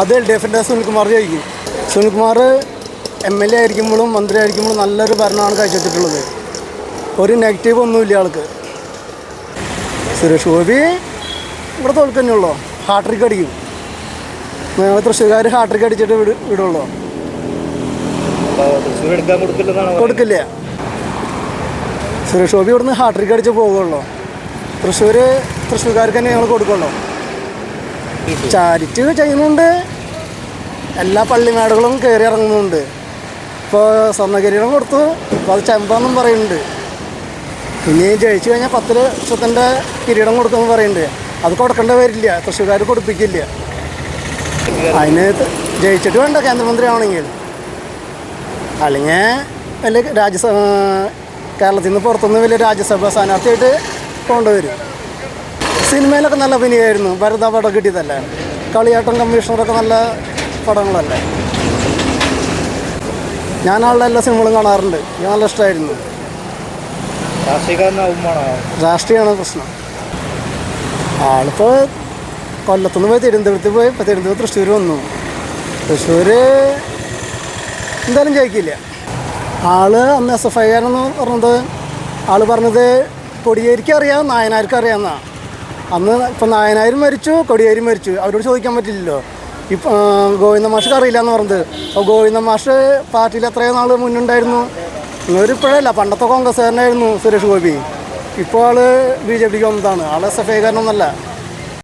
അത് L D എഫിന്റെ സുനിൽകുമാർ ചോദിക്കും സുനിൽകുമാർ എം എൽ എ ആയിരിക്കുമ്പോഴും മന്ത്രി ആയിരിക്കുമ്പോഴും നല്ലൊരു ഭരണമാണ് കഴിച്ചിട്ടുള്ളത് ഒരു നെഗറ്റീവ് ഒന്നുമില്ല ആൾക്ക്. സുരേഷ് ഗോപി ഇവിടെ തോൽക്ക് തന്നെയുള്ളൂ ഹാട്രിക് അടിക്കും. ഞങ്ങൾ തൃശ്ശൂർകാർ ഹാട്രിക് അടിച്ചിട്ട് വിട വിടുള്ളൂ? കൊടുക്കില്ല. സുരേഷ് ഗോപി ഇവിടുന്ന് ഹാട്രിക്ക് അടിച്ച് പോകുള്ളൂ തൃശ്ശൂർ തൃശ്ശൂർക്കാർക്ക് തന്നെ ഞങ്ങൾ കൊടുക്കുള്ളൂ. ചാരിറ്റി ചെയ്യുന്നുണ്ട്. എല്ലാ പള്ളിമേടുകളും കയറി ഇറങ്ങുന്നുണ്ട്. ഇപ്പോൾ സ്വർണകിരീടം കൊടുത്തു. ഇപ്പോൾ അത് ചെമ്പാന്നും പറയുന്നുണ്ട്. ഇനി ജയിച്ചു കഴിഞ്ഞാൽ പത്ത് ലക്ഷത്തിന്റെ കിരീടം കൊടുക്കുമെന്ന് പറയുന്നുണ്ട്. അത് കൊടുക്കേണ്ട വരില്ല. തൃശ്ശൂർക്കാർ കൊടുപ്പിക്കില്ല. അതിന് ജയിച്ചിട്ട് വേണ്ട കേന്ദ്രമന്ത്രി ആവണമെങ്കിൽ അല്ലെങ്കിൽ വലിയ രാജ്യസഭ കേരളത്തിൽ നിന്ന് പുറത്തുനിന്ന് വലിയ രാജ്യസഭാ സ്ഥാനാർത്ഥിയായിട്ട് കൊണ്ടുവരും സിനിമയിലൊക്കെ നല്ല അഭിനയമായിരുന്നു. ഭരത പടം കിട്ടിയതല്ലേ? കളിയാട്ടം കമ്മീഷണറൊക്കെ നല്ല പടങ്ങളല്ലേ? ഞാൻ ആളുടെ എല്ലാ സിനിമകളും കാണാറുണ്ട്. എനിക്ക് നല്ല ഇഷ്ടമായിരുന്നു. രാഷ്ട്രീയമാണ് പ്രശ്നം. ആളിപ്പോൾ കൊല്ലത്തുനിന്ന് പോയി തിരുവനന്തപുരത്ത് പോയി ഇപ്പോൾ തിരുവനന്തപുരം തൃശ്ശൂർ വന്നു. തൃശ്ശൂർ എന്തായാലും ജയിക്കില്ല. ആൾ അന്ന് എസ് എഫ് ഐ ആരെന്ന് പറഞ്ഞത് ആൾ പറഞ്ഞത് കൊടിയേരിക്കറിയാം അറിയാം നായനാർക്ക് അറിയാമെന്നാ അന്ന് ഇപ്പം നായനാരും മരിച്ചു കൊടിയേരും മരിച്ചു. അവരോട് ചോദിക്കാൻ പറ്റില്ലല്ലോ. ഇപ്പം ഗോവിന്ദ മാഷ് അറിയില്ല എന്ന് പറഞ്ഞത്. അപ്പോൾ ഗോവിന്ദ മാഷ് പാർട്ടിയിൽ എത്രയോ നാൾ മുന്നുണ്ടായിരുന്നു. ഇവരിപ്പോഴല്ല പണ്ടത്തെ കോൺഗ്രസ്സുകാരനായിരുന്നു സുരേഷ് ഗോപി. ഇപ്പോൾ ആൾ ബി ജെ പിക്ക് വന്നതാണ്. എഫ് ഐക്കാരനൊന്നല്ല